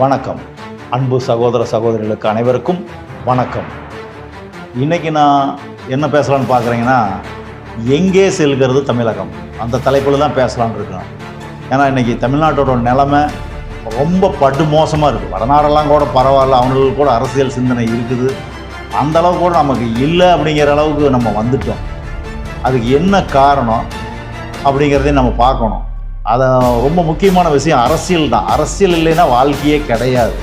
வணக்கம். அன்பு சகோதர சகோதரிகளுக்கு அனைவருக்கும் வணக்கம். இன்னைக்கு நான் என்ன பேசலான்னு பார்க்குறீங்கன்னா எங்கே செல்கிறது தமிழகம்? அந்த தலைப்பில் தான் பேசலான்னு இருக்கேன் ஏன்னா இன்றைக்கி தமிழ்நாட்டோட நிலமை ரொம்ப படு மோசமாக இருக்குது வடநாடெல்லாம் கூட பரவாயில்ல அவங்களுக்கு கூட அரசியல் சிந்தனை இருக்குது. அந்த அளவுக்கு கூட நமக்கு இல்லை அப்படிங்கிற அளவுக்கு நம்ம வந்துட்டோம். அதுக்கு என்ன காரணம் அப்படிங்கிறதையும் நம்ம பார்க்கணும். அதை ரொம்ப முக்கியமான விஷயம் அரசியல் தான். அரசியல் இல்லைன்னா வாழ்க்கையே கிடையாது.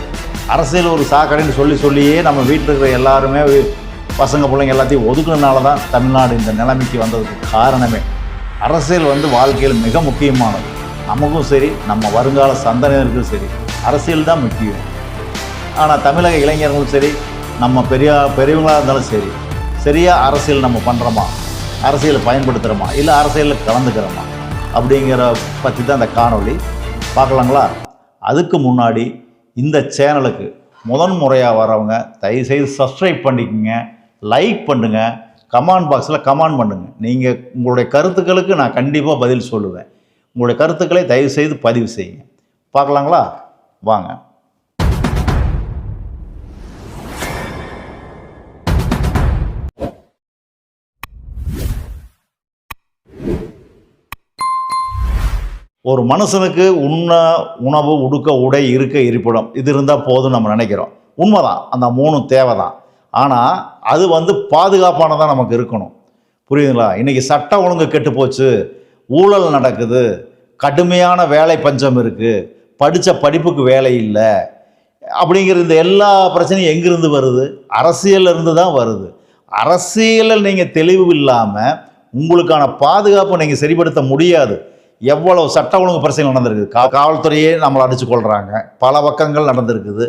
அரசியல் ஒரு சாக்கடைன்னு சொல்லி சொல்லியே நம்ம வீட்டில் இருக்கிற எல்லாருமே பசங்க பிள்ளைங்க எல்லாத்தையும் ஒதுக்குனதுனால தான் தமிழ்நாடு இந்த நிலைமைக்கு வந்ததுக்கு காரணமே. அரசியல் வந்து வாழ்க்கையில் மிக முக்கியமானது. நமக்கும் சரி நம்ம வருங்கால சந்ததியினருக்கும் சரி அரசியல் தான் முக்கியம். ஆனால் தமிழக இளைஞர்களும் சரி நம்ம பெரிய பெரியவங்களாக இருந்தாலும் சரி சரியாக அரசியல் நம்ம பண்ணுறோமா அரசியலை பயன்படுத்துகிறோமா இல்லை அரசியலில் கலந்துக்கிறோமா? அப்படிங்கிற பற்றி தான் இந்த காணொளி. பார்க்கலாங்களா? அதுக்கு முன்னாடி இந்த சேனலுக்கு முதன் முறையாக வரவங்க தயவுசெய்து சப்ஸ்கிரைப் பண்ணிக்கோங்க லைக் பண்ணுங்கள் கமெண்ட் பாக்ஸில் கமெண்ட் பண்ணுங்கள் நீங்கள் உங்களுடைய கருத்துக்களுக்கு நான் கண்டிப்பாக பதில் சொல்லுவேன். உங்களுடைய கருத்துக்களை தயவுசெய்து பதிவு செய்யுங்க. பார்க்கலாங்களா? வாங்க. ஒரு மனுஷனுக்கு உண்ண உணவு உடுக்க உடை இருக்க இருப்பிடம் இது இருந்தால் போதும் நம்ம நினைக்கிறோம். உண்மைதான். அந்த மூணும் தேவை தான் ஆனால் அது வந்து பாதுகாப்பானதாக நமக்கு இருக்கணும். புரியுதுங்களா? இன்றைக்கி சட்ட ஒழுங்கு கெட்டு போச்சு. ஊழல் நடக்குது. கடுமையான வேலை பஞ்சம் இருக்குது படித்த படிப்புக்கு வேலை இல்லை. அப்படிங்கிற இந்த எல்லா பிரச்சனையும் எங்கிருந்து வருது? அரசியல்ல இருந்து தான் வருது. அரசியலில் நீங்கள் தெளிவு இல்லாமல் உங்களுக்கான பாதுகாப்பை நீங்கள் சரிப்படுத்த முடியாது. எவ்வளவு சட்ட ஒழுங்கு பிரச்சனை நடந்திருக்குது? கா காவல்துறையே நம்மளை அடித்து கொள்கிறாங்க பல பக்கங்கள் நடந்திருக்குது.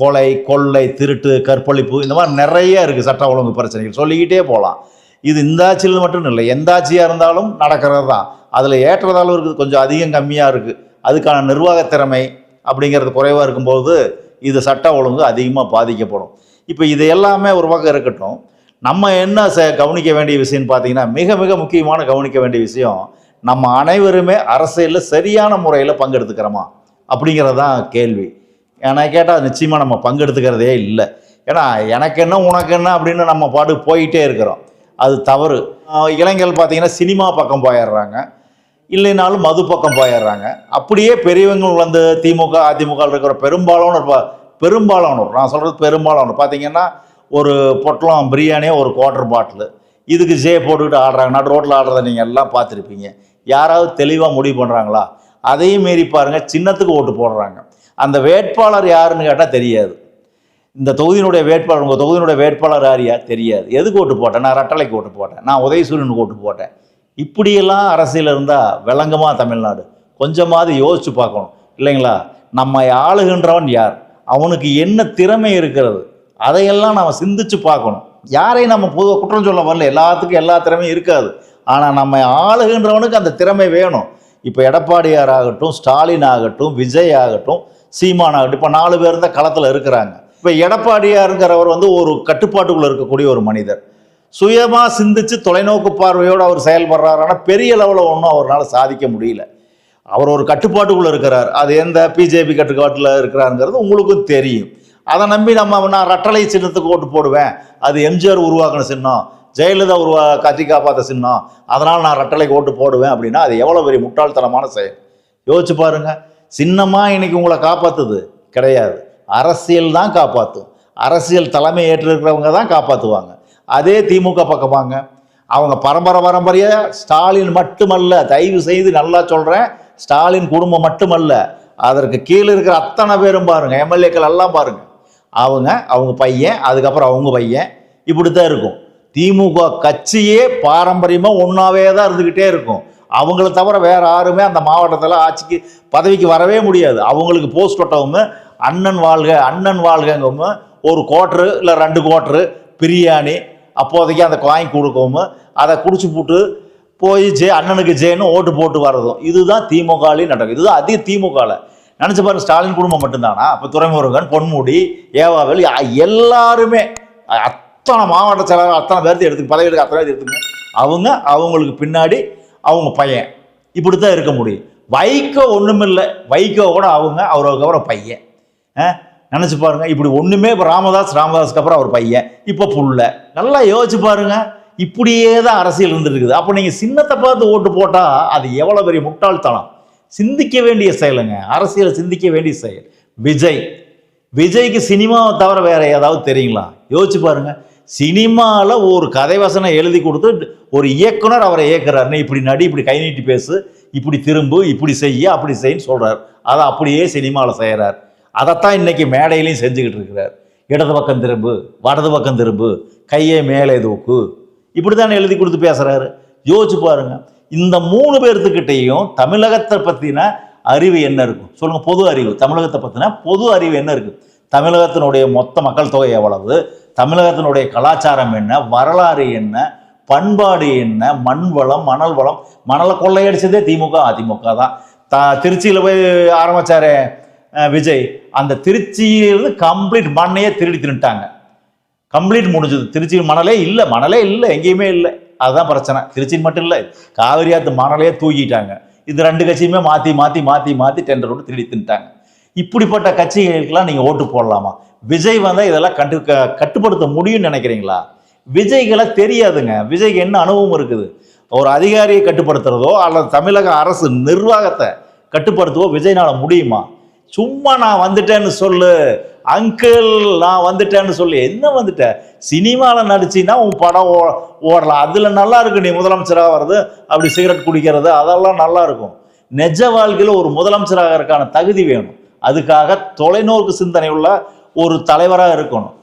கொலை கொள்ளை திருட்டு கற்பழிப்பு இந்த மாதிரி நிறைய இருக்குது சட்ட ஒழுங்கு பிரச்சனைகள் சொல்லிக்கிட்டே போகலாம் இது இந்த ஆட்சியில் மட்டும் இல்லை. எந்த ஆட்சியாக இருந்தாலும் நடக்கிறது தான். அதில் ஏற்றதாலும் இருக்குது. கொஞ்சம் அதிகம் கம்மியாக இருக்குது அதுக்கான நிர்வாக திறமை அப்படிங்கிறது குறைவாக இருக்கும்போது இது சட்ட ஒழுங்கு அதிகமாக பாதிக்கப்படும். இப்போ இது எல்லாமே ஒரு பக்கம் இருக்கட்டும். நம்ம என்ன ச கவனிக்க வேண்டிய விஷயம்னு பார்த்தீங்கன்னா மிக மிக முக்கியமான கவனிக்க வேண்டிய விஷயம் நம்ம அனைவருமே அரசியலில் சரியான முறையில் பங்கெடுத்துக்கிறோமா? அப்படிங்கிறது தான் கேள்வி. ஏன்னா கேட்டால் நிச்சயமாக நம்ம பங்கெடுத்துக்கிறதே இல்லை. ஏன்னா எனக்கு என்ன உனக்கு என்ன அப்படின்னு நம்ம பாட்டு போயிட்டே இருக்கிறோம். அது தவறு. இளைஞர்கள் பார்த்தீங்கன்னா சினிமா பக்கம் போயிடுறாங்க. இல்லைனாலும் மது பக்கம் போயிடுறாங்க. அப்படியே பெரியவங்க வந்து திமுக அதிமுக இருக்கிற பெரும்பாலானோர் ப- பெரும்பாலானோர் நான் சொல்கிறது பெரும்பாலானோர். பார்த்தீங்கன்னா ஒரு பொட்டலம் பிரியாணியே ஒரு குவார்டர் பாட்டில் இதுக்கு ஜே போட்டுக்கிட்டு ஆடுறாங்க. நடு ரோட்டில் ஆடுறத நீங்கள் எல்லாம் பார்த்துருப்பீங்க. யாராவது தெளிவாக முடிவு பண்ணுறாங்களா அதையும் மீறி பாருங்கள் சின்னத்துக்கு ஓட்டு போடுறாங்க. அந்த வேட்பாளர் யாருன்னு கேட்டால் தெரியாது. இந்த தொகுதியினுடைய வேட்பாளர் உங்கள் தொகுதியினுடைய வேட்பாளர் யாரியா தெரியாது. எதுக்கு ஓட்டு போட்டேன்? நான் ரட்டளைக்கு ஓட்டு போட்டேன். நான் உதயசூரியனுக்கு ஓட்டு போட்டேன். இப்படியெல்லாம் அரசியல் இருந்தால் விளங்கமாக தமிழ்நாடு? கொஞ்சமாவது யோசிச்சு பார்க்கணும். இல்லைங்களா? நம்ம ஆளுகின்றவன் யார்? அவனுக்கு என்ன திறமை இருக்கிறது? அதையெல்லாம் நம்ம சிந்திச்சு பார்க்கணும். யாரையும் நம்ம பொதுவாக குற்றம் சொல்ல வரல. எல்லாத்துக்கும் எல்லா திறமையும் இருக்காது. ஆனால் நம்ம ஆளுகின்றவனுக்கு அந்த திறமை வேணும். இப்போ எடப்பாடியார் ஆகட்டும் ஸ்டாலின் ஆகட்டும் விஜய் ஆகட்டும் சீமான் ஆகட்டும் இப்போ நாலு பேர் தான் களத்தில் இருக்கிறாங்க. இப்போ எடப்பாடியாருங்கிறவர் வந்து ஒரு கட்டுப்பாட்டுக்குள்ளே இருக்கக்கூடிய ஒரு மனிதர். சுயமாக சிந்திச்சு தொலைநோக்கு பார்வையோடு அவர் செயல்படுறார். ஆனால் பெரிய லெவலில் ஒன்றும் அவரால் சாதிக்க முடியல. அவர் ஒரு கட்டுப்பாட்டுக்குள்ளே இருக்கிறார். அது எந்த பிஜேபி கட்டுப்பாட்டில் இருக்கிறாருங்கிறது உங்களுக்கும் தெரியும். அதை நம்பி நம்ம நான் ரட்டளை சின்னத்துக்கு ஓட்டு போடுவேன். அது எம்ஜிஆர் உருவாக்கின சின்னம். ஜெயலலிதா ஒரு கட்சி காப்பாற்ற சின்னம். அதனால் நான் ரட்டளைக்கு ஓட்டு போடுவேன் அப்படின்னா அது எவ்வளோ பெரிய முட்டாள்தனமான செயல். யோசிச்சு பாருங்க. சின்னமாக இன்னைக்கு உங்களை காப்பாற்றுது கிடையாது. அரசியல் தான் காப்பாற்றும் அரசியல் தலைமை ஏற்றிருக்கிறவங்க தான் காப்பாற்றுவாங்க அதே திமுக பக்கமாங்க. அவங்க பரம்பரை பரம்பரையாக ஸ்டாலின் மட்டுமல்ல. தயவு செய்து நல்லா சொல்கிறேன் ஸ்டாலின் குடும்பம் மட்டுமல்ல. அதற்கு கீழே இருக்கிற அத்தனை பேரும் பாருங்கள் எம்எல்ஏக்கள் எல்லாம் பாருங்க. அவங்க அவங்க பையன் அதுக்கப்புறம் அவங்க பையன். இப்படி தான் இருக்கும். திமுக கட்சியே பாரம்பரியமாக ஒன்றாவே தான் இருந்துக்கிட்டே இருக்கும். அவங்கள தவிர வேறு யாருமே அந்த மாவட்டத்தில் ஆட்சிக்கு பதவிக்கு வரவே முடியாது. அவங்களுக்கு போஸ்ட் ஒட்டவும் அண்ணன் வாழ்க அண்ணன் வாழ்கங்கவும் ஒரு கோட்ரு இல்லை ரெண்டு கோட்ரு பிரியாணி அப்போதைக்கு அந்த காயின் கொடுக்கவும் அதை குடிச்சு போட்டு போய் ஜே அண்ணனுக்கு ஜேன்னு ஓட்டு போட்டு வர்றதும். இதுதான் திமுகலையும் நடக்கும். இதுதான் அதிக திமுகவில் நினச்சி பாருங்க ஸ்டாலின் குடும்பம் மட்டும்தானா? இப்போ துரைமுருகன் பொன்முடி ஏவாவேல் எல்லாருமே எல்லாருமே அத்தனை மாவட்ட செயலாளர் அத்தனை பேர்த்து எடுத்து பதவி எடுக்க அத்தனை பேர் எடுத்துங்க அவங்க அவங்களுக்கு பின்னாடி அவங்க பையன். இப்படி தான் இருக்க முடியும். வைகோ ஒன்றுமில்லை வைகோ கூட அவங்க அவருக்கு அப்புறம் பையன். நினச்சி பாருங்கள் இப்படி ஒன்றுமே இப்போ ராமதாஸ் ராமதாஸ்க்கு அப்புறம் அவர் பையன். இப்போ புள்ள. நல்லா யோசிச்சு பாருங்க. இப்படியே தான் அரசியல் இருந்துருக்குது அப்போ நீங்கள் சின்னத்தை பார்த்து ஓட்டு போட்டால் அது எவ்வளோ பெரிய முட்டாள்தனம். சிந்திக்க வேண்டிய செயலுங்க. அரசியலை சிந்திக்க வேண்டிய செயல். விஜய். விஜய்க்கு சினிமாவை தவிர வேற ஏதாவது தெரியுங்களா? யோசிச்சு பாருங்க. சினிமாவில் ஒரு கதை வசனம் எழுதி கொடுத்து ஒரு இயக்குனர் அவரை இயக்குறாரு நீ இப்படி நடி இப்படி கை நீட்டி பேசு இப்படி திரும்பு இப்படி செய்ய அப்படி செய்யன்னு சொல்கிறார் அதை அப்படியே சினிமாவில் செய்கிறார் அதைத்தான் இன்றைக்கி மேடையிலையும் செஞ்சுக்கிட்டு இருக்கிறார். இடது பக்கம் திரும்பு வடது பக்கம் திரும்பு கையை மேலே தூக்கு இப்படி தானே எழுதி கொடுத்து பேசுகிறாரு யோசிச்சு பாருங்க. இந்த மூணு பேர்த்துக்கிட்டையும் தமிழகத்தை பற்றின அறிவு என்ன இருக்கும் சொல்லுங்க பொது அறிவு. தமிழகத்தை பற்றின பொது அறிவு என்ன இருக்கு? தமிழகத்தினுடைய மொத்த மக்கள் தொகை எவ்வளவு? தமிழகத்தினுடைய கலாச்சாரம் என்ன? வரலாறு என்ன? பண்பாடு என்ன? மண் வளம் மணல் வளம். மணலை கொள்ளையடிச்சதே திமுக அதிமுக தான். த திருச்சியில் போய் ஆரம்பிச்சாரே விஜய். அந்த திருச்சியிலிருந்து கம்ப்ளீட் மண்ணையே திருடி திருட்டாங்க கம்ப்ளீட் முடிஞ்சது. திருச்சி மணலே இல்லை. மணலே இல்லை. எங்கேயுமே இல்லை. அதுதான் பிரச்சனை. திருச்சின்னு மட்டும் இல்லை. காவிரி ஆற்று மணலையே தூக்கிட்டாங்க. இது ரெண்டு கட்சியுமே மாற்றி மாற்றி மாற்றி மாற்றி டெண்டர் விட்டு திருடி தின்ட்டாங்க இப்படிப்பட்ட கட்சிகளுக்கெல்லாம் நீங்கள் ஓட்டு போடலாமா? விஜய் வந்தால் இதெல்லாம் கட்டு க- கட்டுப்படுத்த முடியும்னு நினைக்கிறீங்களா? விஜய்களை தெரியாதுங்க. விஜய்க்கு என்ன அனுபவம் இருக்குது? ஒரு அதிகாரியை கட்டுப்படுத்துறதோ அல்லது தமிழக அரசு நிர்வாகத்தை கட்டுப்படுத்தவோ விஜய்னால முடியுமா? சும்மா நான் வந்துட்டேன்னு சொல்லு. அங்கிள் நான் வந்துட்டேன்னு சொல்லி என்ன வந்துட்ட? சினிமாவில் நடிச்சின்னா உன் படம் ஓ ஓடலாம். அதில் நல்லா இருக்கு நீ முதலமைச்சராக வர்றது அப்படி சிகரெட் குடிக்கிறது அதெல்லாம் நல்லா இருக்கும். நெஜ வாழ்க்கையில் ஒரு முதலமைச்சராகிறதுக்கான தகுதி வேணும். அதுக்காக தொலைநோக்கு சிந்தனை உள்ள ஒரு தலைவராக இருக்கணும்.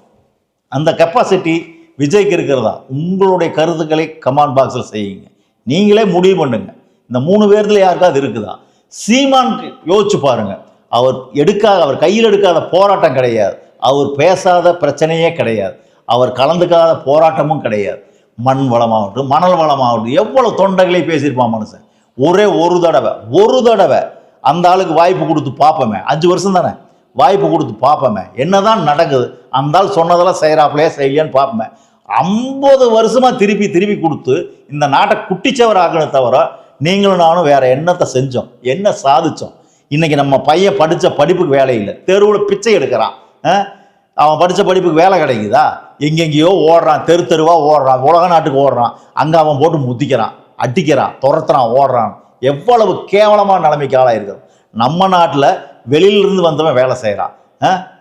அந்த கெப்பாசிட்டி விஜய்க்கு இருக்கிறதா? உங்களுடைய கருத்துக்களை கமாண்ட் பாக்ஸில் செய்யுங்க. நீங்களே முடிவு பண்ணுங்க. இந்த மூணு பேர்த்துல யாருக்காவது இருக்குதா? சீமான் யோசிச்சு பாருங்கள் அவர் எடுக்காத அவர் கையில் எடுக்காத போராட்டம் கிடையாது. அவர் பேசாத பிரச்சனையே கிடையாது. அவர் கலந்துக்காத போராட்டமும் கிடையாது. மண் வளமாகட்டும் மணல் வளமாகட்டும் எவ்வளோ தொண்டைகளை பேசியிருப்பான் மனுஷன். ஒரே ஒரு தடவை ஒரு தடவை அந்த ஆளுக்கு வாய்ப்பு கொடுத்து பார்ப்போமே. அஞ்சு வருஷம் தானே? வாய்ப்பு கொடுத்து பார்ப்போமே. என்னதான் நடக்குது அந்த ஆள் சொன்னதெல்லாம் செய்கிறாப்லையே செய்யலையான்னு பார்ப்போமே. ஐம்பது வருஷமாக திருப்பி திருப்பி கொடுத்து இந்த நாட்டை குட்டிச்சவர் ஆகணும் தவிர நீங்களும் நானும் வேறு என்னத்தை செஞ்சோம்? என்ன சாதித்தோம் இன்னைக்கு நம்ம பையன் படித்த படிப்புக்கு வேலை இல்லை. தெருவில் பிச்சை எடுக்கிறான். ஆ? அவன் படித்த படிப்புக்கு வேலை கிடைக்குதா? எங்கெங்கேயோ ஓடுறான். தெரு தெருவாக ஓடுறான். உலக நாட்டுக்கு ஓடுறான். அங்கே அவன் போட்டு முத்திக்கிறான். அடிக்கிறான். துரத்துறான். ஓடுறான். எவ்வளவு கேவலமான நிலைமைக்கு ஆளாயிருக்கிறது நம்ம நாட்டில் வெளியிலிருந்து வந்தவன் வேலை செய்கிறான்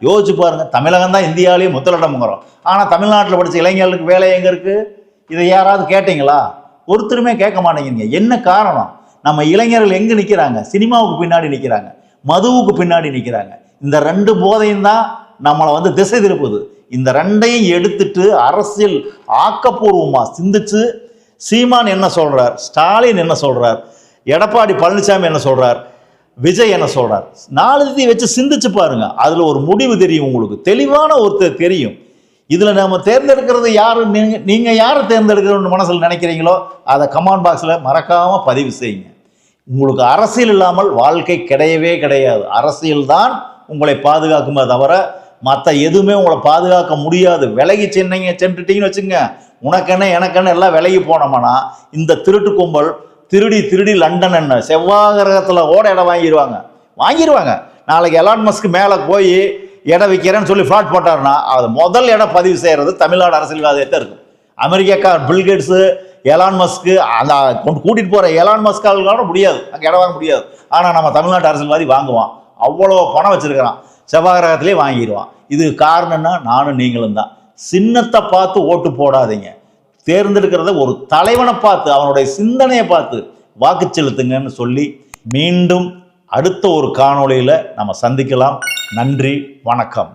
யோசிச்சு பாருங்க. தமிழகம் தான் இந்தியாவிலேயே முதலிடம்ங்கிறோம். ஆனால் தமிழ்நாட்டில் படித்த இளைஞர்களுக்கு வேலை எங்கே இருக்குது இதை யாராவது கேட்டிங்களா? ஒருத்தருமே கேட்க மாட்டேங்கிறீங்க. என்ன காரணம்? நம்ம இளைஞர்கள் எங்கே நிற்கிறாங்க சினிமாவுக்கு பின்னாடி நிற்கிறாங்க மதுவுக்கு பின்னாடி நிற்கிறாங்க இந்த ரெண்டு போதையும் தான் நம்மளை வந்து திசை திருப்புது. இந்த ரெண்டையும் எடுத்துட்டு அரசியல் ஆக்கப்பூர்வமாக சிந்திச்சு சீமான் என்ன சொல்கிறார் ஸ்டாலின் என்ன சொல்கிறார் எடப்பாடி பழனிசாமி என்ன சொல்கிறார் விஜய் என்ன சொல்கிறார் நாலு இதை வச்சு சிந்திச்சு பாருங்க. அதில் ஒரு முடிவு தெரியும் உங்களுக்கு. தெளிவான ஒருத்தர் தெரியும். இதில் நம்ம தேர்ந்தெடுக்கிறது யார்? நீங்கள் நீங்கள் யாரை தேர்ந்தெடுக்கணும்னு மனசில் நினைக்கிறீங்களோ அதை கமெண்ட் பாக்ஸில் மறக்காமல் பதிவு செய்யுங்க. உங்களுக்கு அரசியல் இல்லாமல் வாழ்க்கை கிடையவே கிடையாது. அரசியல் தான் உங்களை பாதுகாக்குமே தவிர மற்ற எதுவுமே உங்களை பாதுகாக்க முடியாது. விலகி சென்னீங்க சென்றுட்டீங்கன்னு வச்சுங்க உனக்கென்ன எனக்கென்ன எல்லாம் விலகி போனோம்னா இந்த திருட்டு கும்பல் திருடி திருடி லண்டன் என்ன செவ்வாய் கிரகத்தில் ஓட இடம் வாங்கிடுவாங்க வாங்கிடுவாங்க நாளைக்கு எலான் மஸ்க்கு மேலே போய் இடம் விற்கிறேன்னு சொல்லி ஃப்ளாட் போட்டாருன்னா அது முதல் இடம் பதிவு செய்கிறது தமிழ்நாடு அரசியல்வாதியத்தை இருக்கும். அமெரிக்காக்கார் பில்கேட்ஸு ஏலான் மஸ்க்கு அந்த கொண்டு கூட்டிகிட்டு போகிற எலான் மஸ்கால்களோட முடியாது. அங்கே இடம் வாங்க முடியாது. ஆனால் நம்ம தமிழ்நாட்டு அரசியல்வாதி வாங்குவான். அவ்வளோ பணம் வச்சிருக்கிறான். செவ்வாய் கிரகத்திலே வாங்கிடுவான் இது காரணம்னா நானும் நீங்களும் தான். சின்னத்தை பார்த்து ஓட்டு போடாதீங்க. தேர்ந்தெடுக்கிறத ஒரு தலைவனை பார்த்து அவனுடைய சிந்தனையை பார்த்து வாக்கு செலுத்துங்கன்னு சொல்லி மீண்டும் அடுத்த ஒரு காணொளியில் நம்ம சந்திக்கலாம். நன்றி வணக்கம்.